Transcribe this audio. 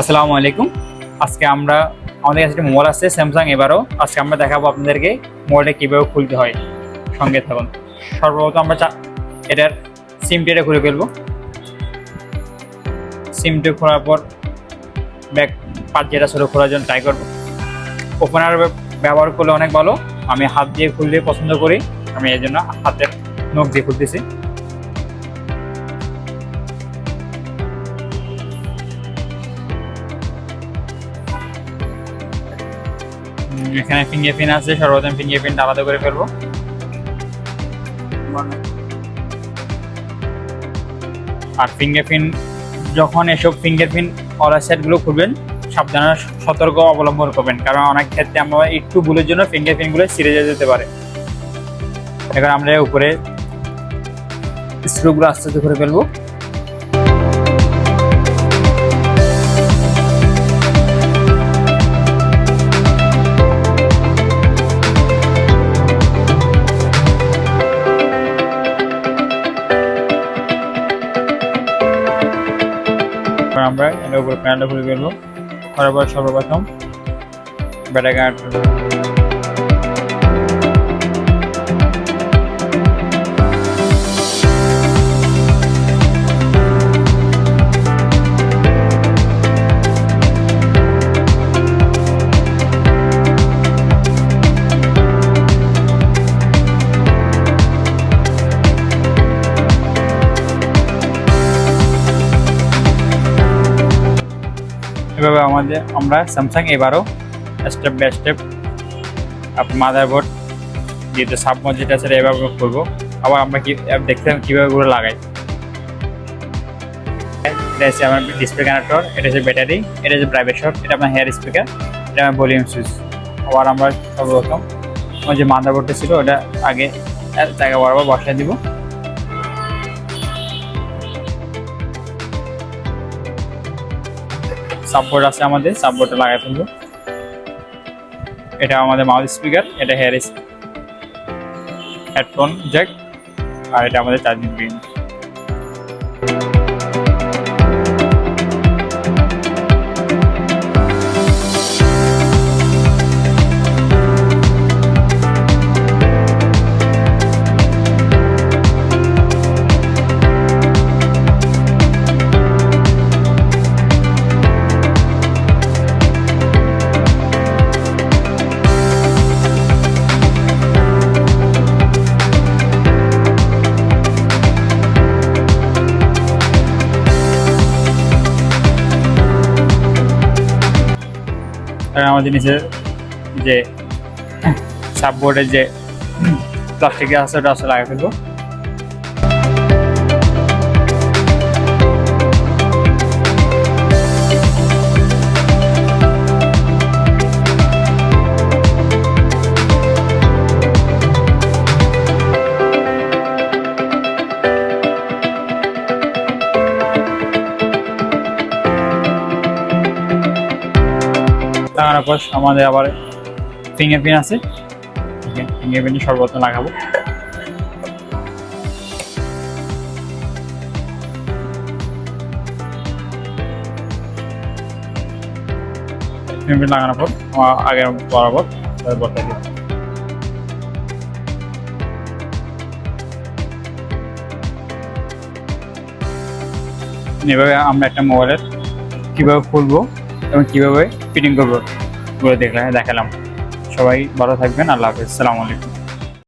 আসসালামু আলাইকুম। আজকে আমরা, আমাদের কাছে একটা মোবাইল আছে স্যামসাং এবারও। আজকে আমরা দেখাবো আপনাদেরকে মোবাইলটা কীভাবে খুলতে হয়। সঙ্গে থাকুন। সর্বপ্রথম আমরা এটার সিমটি এটা খুলে ফেলব। সিমটি খোলার পর ব্যাক পার্ট যেটা ছিল খোলার জন্য ট্রাই করব। ওপেনার ব্যবহার করলে অনেক ভালো। আমি হাত দিয়ে খুলতে পছন্দ করি। আমি এই জন্য হাতের নখ দিয়ে খুলতেছি। এখানে ফিঙ্গারপ্রিন্ট আছে, সর্বপ্রথম ফিঙ্গারপ্রিন্ট আলাদা করে ফেলব। আর ফিঙ্গারপ্রিন্ট যখন এসব ফিঙ্গারপ্রিন্ট অলার সেটগুলো খুলবেন, সাবধানে সতর্ক অবলম্বন করবেন। কারণ অনেক ক্ষেত্রে আমরা একটু ভুলের জন্য ফিঙ্গারপ্রিন্টগুলো ছিঁড়ে যেতে পারে। এখন আমরা উপরে স্ক্রুগুলো আস্তে আস্তে করে ফেলব। আমরা এর উপরে প্যানেলটা খুলে ফেলব করার পর সর্বপ্রথম ব্যাটারি কানেক্ট আমাদের, আমরা স্যামসাং এবারও step by step motherboard যেহেতু সাবমোড যেটা সেটা এভাবে করব। আবার আমরা কি দেখতে কীভাবে গুলো লাগাই। এটা হচ্ছে আমার ডিসপ্লে কানেক্টর এটা হচ্ছে ব্যাটারি এটা হচ্ছে প্রাইভেশন এটা আপনার হেয়ার স্পিকার এটা আমার ভলিউম সুইচ আবার আমরা সর্বপ্রথম আমার যে মাদার বোর্ডটা ছিল, ওটা আগে জায়গা বরাবর বসায় দিব। সাপোর্ট আছে আমাদের সাপোর্টটা লাগাই ফেলব। এটা আমাদের মাউথ স্পিকার, এটা হেয়ার হেডফোন জ্যাক আর এটা আমাদের চার্জিং পিন আমাদের নিচে যে সাপবোর্ডের যে প্লাস্টিকের আছে ওটা আসলে লাগাই ফেলব। লাগানোর পর আমাদের আবার ফিঙ্গারপ্রিন্ট আছে। ফিঙ্গারপ্রিন্ট সর্বপ্রথম লাগাবো। ফিঙ্গারপ্রিন্ট লাগানোর পর আগের বরাবর বসাই দিই এভাবে আমরা একটা মোবাইলের কীভাবে খুলবো এবং কীভাবে ফিটিং করব বলে দেখলাম দেখালাম। সবাই ভালো থাকবেন আল্লাহ হাফিজ। সালামু আলাইকুম।